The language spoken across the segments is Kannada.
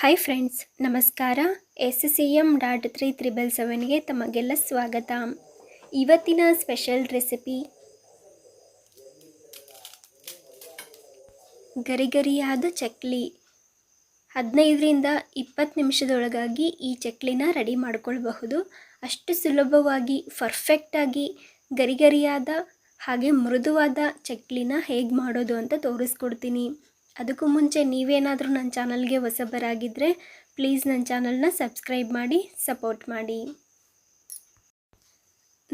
ಹಾಯ್ ಫ್ರೆಂಡ್ಸ್ ನಮಸ್ಕಾರ. S C M dot three triple ಸೆವೆನ್ಗೆ ತಮಗೆಲ್ಲ ಸ್ವಾಗತ. ಇವತ್ತಿನ ಸ್ಪೆಷಲ್ ರೆಸಿಪಿ ಗರಿಗರಿಯಾದ ಚಕ್ಲಿ. ಹದಿನೈದರಿಂದ ಇಪ್ಪತ್ತು ನಿಮಿಷದೊಳಗಾಗಿ ಈ ಚಕ್ಲಿನ ರೆಡಿ ಮಾಡಿಕೊಳ್ಬಹುದು. ಅಷ್ಟು ಸುಲಭವಾಗಿ ಪರ್ಫೆಕ್ಟಾಗಿ ಗರಿಗರಿಯಾದ ಹಾಗೆ ಮೃದುವಾದ ಚಕ್ಲಿನ ಹೇಗೆ ಮಾಡೋದು ಅಂತ ತೋರಿಸ್ಕೊಡ್ತೀನಿ. ಅದಕ್ಕೂ ಮುಂಚೆ ನೀವೇನಾದರೂ ನನ್ನ ಚಾನಲ್ಗೆ ಹೊಸಬರಾಗಿದ್ದರೆ ಪ್ಲೀಸ್ ನನ್ನ ಚಾನಲ್ನ ಸಬ್ಸ್ಕ್ರೈಬ್ ಮಾಡಿ, ಸಪೋರ್ಟ್ ಮಾಡಿ.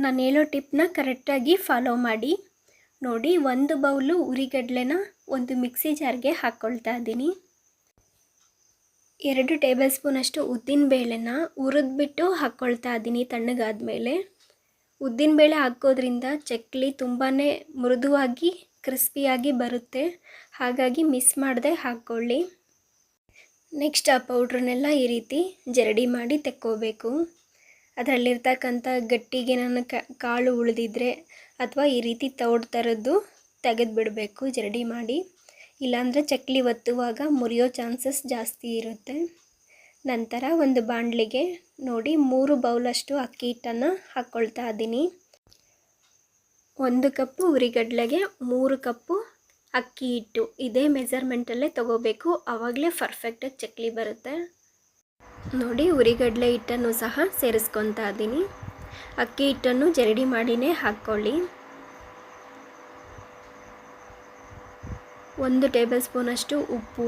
ನಾನು ಹೇಳೋ ಟಿಪ್ನ ಕರೆಕ್ಟಾಗಿ ಫಾಲೋ ಮಾಡಿ. ನೋಡಿ, ಒಂದು ಬೌಲು ಉರಿಗಡ್ಲೆನ ಒಂದು ಮಿಕ್ಸಿ ಜಾರ್ಗೆ ಹಾಕ್ಕೊಳ್ತಾ ಇದ್ದೀನಿ. ಎರಡು ಟೇಬಲ್ ಸ್ಪೂನಷ್ಟು ಉದ್ದಿನಬೇಳೆನ ಹುರಿದ್ಬಿಟ್ಟು ಹಾಕ್ಕೊಳ್ತಾ ಇದ್ದೀನಿ ತಣ್ಣಗಾದ್ಮೇಲೆ. ಉದ್ದಿನಬೇಳೆ ಹಾಕೋದ್ರಿಂದ ಚಕ್ಲಿ ತುಂಬಾ ಮೃದುವಾಗಿ, ಕ್ರಿಸ್ಪಿಯಾಗಿ ಬರುತ್ತೆ. ಹಾಗಾಗಿ ಮಿಸ್ ಮಾಡದೆ ಹಾಕ್ಕೊಳ್ಳಿ. ನೆಕ್ಸ್ಟ್ ಆ ಪೌಡ್ರನ್ನೆಲ್ಲ ಈ ರೀತಿ ಜರಡಿ ಮಾಡಿ ತೆಕ್ಕೋಬೇಕು. ಅದರಲ್ಲಿರ್ತಕ್ಕಂಥ ಗಟ್ಟಿಗೆ ನನ್ನ ಕಾಳು ಉಳಿದಿದ್ರೆ ಅಥವಾ ಈ ರೀತಿ ತೌಡ್ ಥರದ್ದು ತೆಗೆದುಬಿಡಬೇಕು ಜರಡಿ ಮಾಡಿ. ಇಲ್ಲಾಂದರೆ ಚಕ್ಲಿ ಒತ್ತುವಾಗ ಮುರಿಯೋ ಚಾನ್ಸಸ್ ಜಾಸ್ತಿ ಇರುತ್ತೆ. ನಂತರ ಒಂದು ಬಾಣಲಿಗೆ ನೋಡಿ ಮೂರು ಬೌಲಷ್ಟು ಅಕ್ಕಿ ಹಿಟ್ಟನ್ನು ಹಾಕ್ಕೊಳ್ತಾ ಇದ್ದೀನಿ. ಒಂದು ಕಪ್ಪು ಉರಿಗಡ್ಲೆಗೆ ಮೂರು ಕಪ್ಪು ಅಕ್ಕಿ ಹಿಟ್ಟು. ಇದೇ ಮೆಜರ್ಮೆಂಟಲ್ಲೇ ತೊಗೋಬೇಕು. ಆವಾಗಲೇ ಪರ್ಫೆಕ್ಟಾಗಿ ಚಕ್ಲಿ ಬರುತ್ತೆ. ನೋಡಿ ಉರಿಗಡಲೆ ಹಿಟ್ಟನ್ನು ಸಹ ಸೇರಿಸ್ಕೊತಾ ಇದ್ದೀನಿ. ಅಕ್ಕಿ ಹಿಟ್ಟನ್ನು ಜರಡಿ ಮಾಡಿನೇ ಹಾಕ್ಕೊಳ್ಳಿ. ಒಂದು ಟೇಬಲ್ ಸ್ಪೂನಷ್ಟು ಉಪ್ಪು.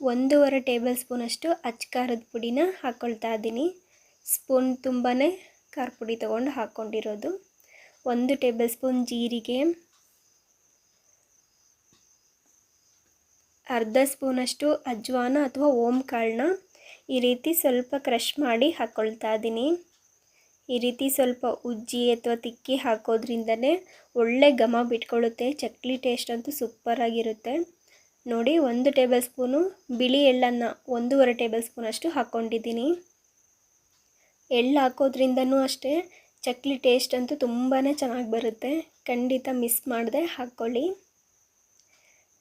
ಒಂದೂವರೆ ಟೇಬಲ್ ಸ್ಪೂನಷ್ಟು ಅಚ್ಚಕಾರದ ಪುಡಿನ ಹಾಕ್ಕೊಳ್ತಾ ಇದ್ದೀನಿ. ಸ್ಪೂನ್ ತುಂಬಾ ಖಾರ ಪುಡಿ ತೊಗೊಂಡು ಹಾಕ್ಕೊಂಡಿರೋದು ಒಂದು ಟೇಬಲ್ ಸ್ಪೂನ್ ಜೀರಿಗೆ. ಅರ್ಧ ಸ್ಪೂನಷ್ಟು ಅಜ್ವಾನ ಅಥವಾ ಓಮ್ ಕಾಳನ್ನ ಈ ರೀತಿ ಸ್ವಲ್ಪ ಕ್ರಷ್ ಮಾಡಿ ಹಾಕ್ಕೊಳ್ತಾ ಇದ್ದೀನಿ. ಈ ರೀತಿ ಸ್ವಲ್ಪ ಉಜ್ಜಿ ಅಥವಾ ತಿಕ್ಕಿ ಹಾಕೋದ್ರಿಂದನೇ ಒಳ್ಳೆ ಘಮ ಬಿಟ್ಕೊಳ್ಳುತ್ತೆ. ಚಕ್ಲಿ ಟೇಸ್ಟ್ ಅಂತೂ ಸೂಪರಾಗಿರುತ್ತೆ ನೋಡಿ, ಒಂದು ಟೇಬಲ್ ಸ್ಪೂನು ಬಿಳಿ ಎಳ್ಳನ್ನು ಒಂದೂವರೆ ಟೇಬಲ್ ಸ್ಪೂನಷ್ಟು ಹಾಕ್ಕೊಂಡಿದ್ದೀನಿ ಎಳ್ಳು ಹಾಕೋದ್ರಿಂದನೂ ಅಷ್ಟೇ ಚಕ್ಲಿ ಟೇಸ್ಟ್ ಅಂತೂ ತುಂಬಾ ಚೆನ್ನಾಗಿ ಬರುತ್ತೆ. ಖಂಡಿತ ಮಿಸ್ ಮಾಡದೆ, ಹಾಕ್ಕೊಳ್ಳಿ.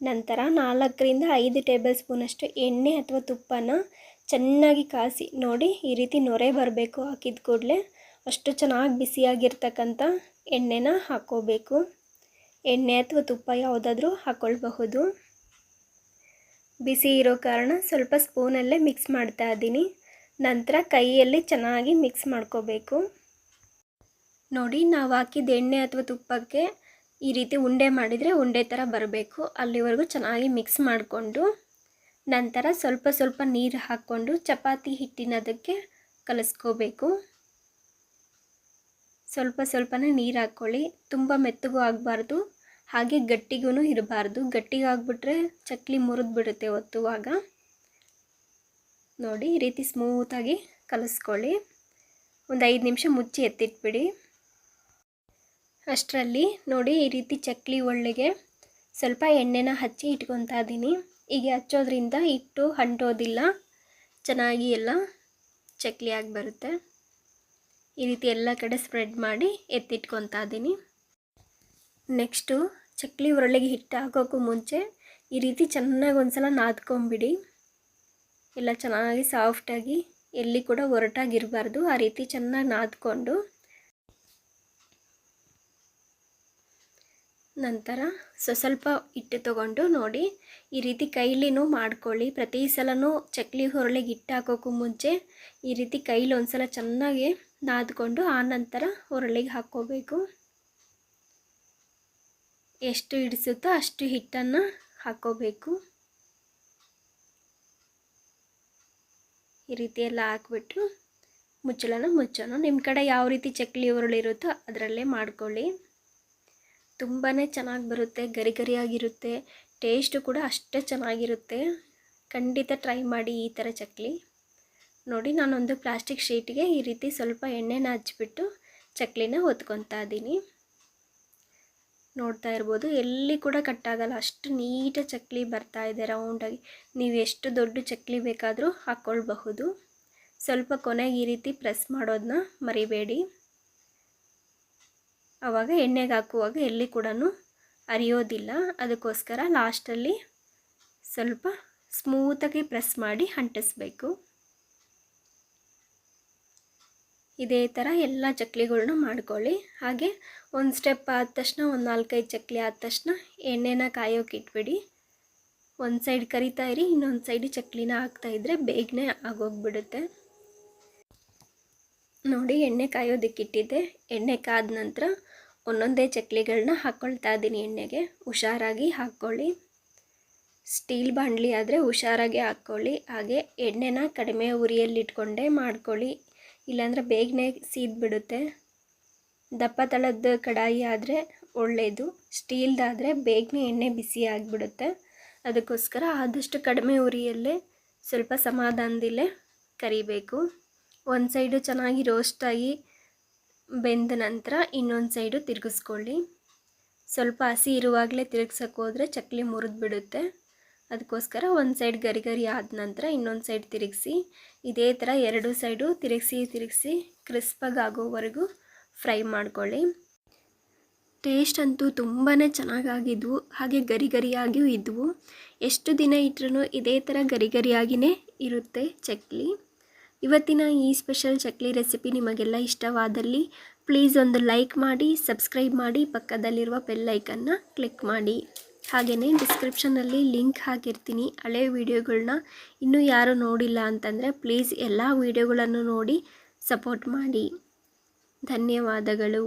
ನಂತರ ನಾಲ್ಕರಿಂದ ಐದು ಟೇಬಲ್ ಸ್ಪೂನಷ್ಟು ಎಣ್ಣೆ ಅಥವಾ ತುಪ್ಪನ ಚೆನ್ನಾಗಿ ಕಾಸಿ ನೋಡಿ ಈ ರೀತಿ ನೊರೆ ಬರಬೇಕು ಹಾಕಿದ ಕೂಡಲೇ. ಅಷ್ಟು ಚೆನ್ನಾಗಿ ಬಿಸಿಯಾಗಿರ್ತಕ್ಕಂಥ ಎಣ್ಣೆನ ಹಾಕ್ಕೋಬೇಕು ಎಣ್ಣೆ ಅಥವಾ ತುಪ್ಪ ಯಾವುದಾದ್ರೂ ಹಾಕ್ಕೊಳ್ಬಹುದು ಬಿಸಿ ಇರೋ ಕಾರಣ ಸ್ವಲ್ಪ ಸ್ಪೂನಲ್ಲೇ ಮಿಕ್ಸ್ ಮಾಡ್ತಾ ಇದ್ದೀನಿ. ನಂತರ ಕೈಯಲ್ಲಿ ಚೆನ್ನಾಗಿ ಮಿಕ್ಸ್ ಮಾಡ್ಕೋಬೇಕು. ನೋಡಿ ನಾವು ಹಾಕಿದ ಎಣ್ಣೆ ಅಥವಾ ತುಪ್ಪಕ್ಕೆ ಈ ರೀತಿ ಉಂಡೆ ಮಾಡಿದರೆ ಉಂಡೆ ಥರ ಬರಬೇಕು. ಅಲ್ಲಿವರೆಗೂ ಚೆನ್ನಾಗಿ ಮಿಕ್ಸ್ ಮಾಡಿಕೊಂಡು ನಂತರ ಸ್ವಲ್ಪ ಸ್ವಲ್ಪ ನೀರು ಹಾಕ್ಕೊಂಡು ಚಪಾತಿ ಹಿಟ್ಟಿನದಕ್ಕೆ ಕಲಸ್ಕೋಬೇಕು. ಸ್ವಲ್ಪ ಸ್ವಲ್ಪನೇ ನೀರು ಹಾಕ್ಕೊಳ್ಳಿ. ತುಂಬ ಮೆತ್ತಗೂ ಆಗಬಾರ್ದು. ಹಾಗೆ ಗಟ್ಟಿಗೂ ಇರಬಾರ್ದು. ಗಟ್ಟಿಗೆ ಆಗಿಬಿಟ್ರೆ ಚಕ್ಲಿ ಮುರಿದು ಬಿಡುತ್ತೆ ಒತ್ತುವಾಗ. ನೋಡಿ, ಈ ರೀತಿ ಸ್ಮೂತಾಗಿ ಕಲಿಸ್ಕೊಳ್ಳಿ. ಒಂದು ಐದು ನಿಮಿಷ ಮುಚ್ಚಿ ಎತ್ತಿಟ್ಬಿಡಿ. ಅಷ್ಟರಲ್ಲಿ ನೋಡಿ ಈ ರೀತಿ ಚಕ್ಲಿ ಒಳ್ಳೆಗೆ ಸ್ವಲ್ಪ ಎಣ್ಣೆನ ಹಚ್ಚಿ ಇಟ್ಕೊತಾ ಇದ್ದೀನಿ. ಹೀಗೆ ಹಚ್ಚೋದ್ರಿಂದ ಹಿಟ್ಟು ಅಂಟೋದಿಲ್ಲ. ಚೆನ್ನಾಗಿ ಎಲ್ಲ ಚಕ್ಲಿ ಆಗಿ ಬರುತ್ತೆ. ಈ ರೀತಿ ಎಲ್ಲ ಕಡೆ ಸ್ಪ್ರೆಡ್ ಮಾಡಿ ಎತ್ತಿಟ್ಕೊತಾ ಇದ್ದೀನಿ. ನೆಕ್ಸ್ಟು ಚಕ್ಲಿ ಒರಳಿಗೆ ಹಿಟ್ಟು ಹಾಕೋಕ್ಕೂ ಮುಂಚೆ ಈ ರೀತಿ ಚೆನ್ನಾಗಿ ಒಂದು ಸಲ ನಾದ್ಕೊಂಬಿಡಿ. ಎಲ್ಲ ಚೆನ್ನಾಗಿ ಸಾಫ್ಟಾಗಿ ಎಲ್ಲಿ ಕೂಡ ಒರಟಾಗಿರಬಾರ್ದು. ಆ ರೀತಿ ಚೆನ್ನಾಗಿ ನಾದ್ಕೊಂಡು ನಂತರ ಸೊ, ಸ್ವಲ್ಪ ಹಿಟ್ಟು ತೊಗೊಂಡು ನೋಡಿ ಈ ರೀತಿ ಕೈಲಿನೂ ಮಾಡ್ಕೊಳ್ಳಿ. ಪ್ರತಿ ಸಲನೂ ಚಕ್ಲಿ ಹೊರಳಿಗೆ ಹಿಟ್ಟು ಹಾಕೋಕ್ಕೂ ಮುಂಚೆ ಈ ರೀತಿ ಕೈಲಿ ಒಂದು ಸಲ ಚೆನ್ನಾಗಿ ನಾದ್ಕೊಂಡು ಆ ನಂತರ ಹೊರಳಿಗೆ ಹಾಕ್ಕೋಬೇಕು. ಎಷ್ಟು ಹಿಡಿಸುತ್ತೋ ಅಷ್ಟು ಹಿಟ್ಟನ್ನು ಹಾಕ್ಕೋಬೇಕು. ಈ ರೀತಿ ಎಲ್ಲ ಹಾಕ್ಬಿಟ್ಟು ಮುಚ್ಚಳನ ಮುಚ್ಚೋಣ. ನಿಮ್ಮ ಕಡೆ ಯಾವ ರೀತಿ ಚಕ್ಲಿ ಉರುಳಿರುತ್ತೋ ಅದರಲ್ಲೇ ಮಾಡ್ಕೊಳ್ಳಿ. ತುಂಬಾ ಚೆನ್ನಾಗಿ ಬರುತ್ತೆ, ಗರಿ ಗರಿಯಾಗಿರುತ್ತೆ ಟೇಸ್ಟು ಕೂಡ ಅಷ್ಟೇ ಚೆನ್ನಾಗಿರುತ್ತೆ. ಖಂಡಿತ ಟ್ರೈ ಮಾಡಿ ಈ ಥರ ಚಕ್ಲಿ. ನೋಡಿ ನಾನೊಂದು ಪ್ಲಾಸ್ಟಿಕ್ ಶೀಟ್ಗೆ ಈ ರೀತಿ ಸ್ವಲ್ಪ ಎಣ್ಣೆನ ಹಚ್ಬಿಟ್ಟು ಚಕ್ಲಿನ ಹೊತ್ಕೊತಾ ಇದ್ದೀನಿ. ನೋಡ್ತಾ ಇರ್ಬೋದು, ಎಲ್ಲಿ ಕೂಡ ಕಟ್ಟಾಗಲ್ಲ ಅಷ್ಟು ನೀಟಾಗಿ ಚಕ್ಲಿ ಬರ್ತಾ ಇದೆ ರೌಂಡಾಗಿ ನೀವು ಎಷ್ಟು ದೊಡ್ಡ ಚಕ್ಲಿ ಬೇಕಾದರೂ ಹಾಕ್ಕೊಳ್ಬಹುದು ಸ್ವಲ್ಪ ಕೊನೆಗೆ ಈ ರೀತಿ ಪ್ರೆಸ್ ಮಾಡೋದನ್ನ ಮರಿಬೇಡಿ. ಆವಾಗ ಎಣ್ಣೆಗೆ ಹಾಕುವಾಗ ಎಲ್ಲಿ ಕೂಡ ಅರಿಯೋದಿಲ್ಲ. ಅದಕ್ಕೋಸ್ಕರ ಲಾಸ್ಟಲ್ಲಿ ಸ್ವಲ್ಪ ಸ್ಮೂತಾಗಿ ಪ್ರೆಸ್ ಮಾಡಿ ಅಂಟಿಸ್ಬೇಕು. ಇದೇ ಥರ ಎಲ್ಲ ಚಕ್ಲಿಗಳ್ನ ಮಾಡ್ಕೊಳ್ಳಿ. ಹಾಗೆ ಒಂದು ಸ್ಟೆಪ್ ಆದ ತಕ್ಷಣ, ಒಂದು ನಾಲ್ಕೈದು ಚಕ್ಲಿ ಆದ ತಕ್ಷಣ ಎಣ್ಣೆನ ಕಾಯೋಕೆ ಇಟ್ಬಿಡಿ. ಒಂದು ಸೈಡ್ ಕರಿತಾ ಇರಿ, ಇನ್ನೊಂದು ಸೈಡ್ ಚಕ್ಲಿನ ಹಾಕ್ತಾಯಿದ್ರೆ ಬೇಗನೆ ಆಗೋಗ್ಬಿಡುತ್ತೆ. ನೋಡಿ, ಎಣ್ಣೆ ಕಾಯೋದಕ್ಕಿಟ್ಟಿದ್ದೆ. ಎಣ್ಣೆ ಕಾದ ನಂತರ ಒಂದೊಂದೇ ಚಕ್ಲಿಗಳನ್ನ ಹಾಕ್ಕೊಳ್ತಾ ಇದ್ದೀನಿ ಎಣ್ಣೆಗೆ. ಹುಷಾರಾಗಿ ಹಾಕ್ಕೊಳ್ಳಿ. ಸ್ಟೀಲ್ ಬಾಂಡ್ಲಿ ಆದರೆ ಹುಷಾರಾಗಿ ಹಾಕ್ಕೊಳ್ಳಿ. ಹಾಗೆ ಎಣ್ಣೆನ ಕಡಿಮೆ ಉರಿಯಲ್ಲಿಟ್ಕೊಂಡೇ ಮಾಡ್ಕೊಳ್ಳಿ. ಇಲ್ಲಾಂದರೆ ಬೇಗನೆ ಸೀದ್ಬಿಡುತ್ತೆ. ದಪ್ಪ ತಳದ ಕಡಾಯಿ ಆದರೆ ಒಳ್ಳೆಯದು ಸ್ಟೀಲ್ದಾದರೆ ಬೇಗನೆ ಎಣ್ಣೆ ಬಿಸಿ ಆಗಿಬಿಡುತ್ತೆ. ಅದಕ್ಕೋಸ್ಕರ ಆದಷ್ಟು ಕಡಿಮೆ ಉರಿಯಲ್ಲೇ ಸ್ವಲ್ಪ ಸಮಾಧಾನದಲ್ಲೇ ಕರಿಬೇಕು. ಒಂದು ಸೈಡು ಚೆನ್ನಾಗಿ ರೋಸ್ಟಾಗಿ ಬೆಂದ ನಂತರ ಇನ್ನೊಂದು ಸೈಡು ತಿರುಗಿಸ್ಕೊಳ್ಳಿ. ಸ್ವಲ್ಪ ಹಸಿ ಇರುವಾಗಲೇ ತಿರುಗ್ಸಕ್ಕೆ ಹೋದರೆ ಚಕ್ಲಿ ಮುರಿದು ಬಿಡುತ್ತೆ. ಅದಕ್ಕೋಸ್ಕರ ಒಂದು ಸೈಡ್ ಗರಿ ಆದ ನಂತರ ಇನ್ನೊಂದು ಸೈಡ್ ತಿರುಗಿಸಿ. ಇದೇ ಥರ ಎರಡು ಸೈಡು ತಿರುಗಿಸಿ ತಿರುಗಿಸಿ ಕ್ರಿಸ್ಪಾಗಿ ಆಗೋವರೆಗೂ ಫ್ರೈ ಮಾಡ್ಕೊಳ್ಳಿ. ಟೇಸ್ಟ್ ಅಂತೂ ತುಂಬಾ ಚೆನ್ನಾಗಾಗಿದ್ವು. ಹಾಗೆ ಗರಿ ಗರಿಯಾಗಿಯೂ ಇದ್ವು. ಎಷ್ಟು ದಿನ ಇಟ್ಟರೂ ಇದೇ ಥರ ಗರಿ ಗರಿಯಾಗಿಯೇ ಇರುತ್ತೆ ಚಕ್ಲಿ. ಇವತ್ತಿನ ಈ ಸ್ಪೆಷಲ್ ಚಕ್ಲಿ ರೆಸಿಪಿ ನಿಮಗೆಲ್ಲ ಇಷ್ಟವಾದಲ್ಲಿ ಪ್ಲೀಸ್ ಒಂದು ಲೈಕ್ ಮಾಡಿ ಸಬ್ಸ್ಕ್ರೈಬ್ ಮಾಡಿ, ಪಕ್ಕದಲ್ಲಿರುವ ಬೆಲ್ಲೈಕನ್ನು ಕ್ಲಿಕ್ ಮಾಡಿ. ಹಾಗೆಯೇ ಡಿಸ್ಕ್ರಿಪ್ಷನಲ್ಲಿ ಲಿಂಕ್ ಹಾಕಿರ್ತೀನಿ. ಹಳೆ ವೀಡಿಯೋಗಳನ್ನ ಇನ್ನೂ ಯಾರು ನೋಡಿಲ್ಲ ಅಂತಂದರೆ ಪ್ಲೀಸ್ ಎಲ್ಲ ವೀಡಿಯೋಗಳನ್ನು ನೋಡಿ ಸಪೋರ್ಟ್ ಮಾಡಿ. ಧನ್ಯವಾದಗಳು.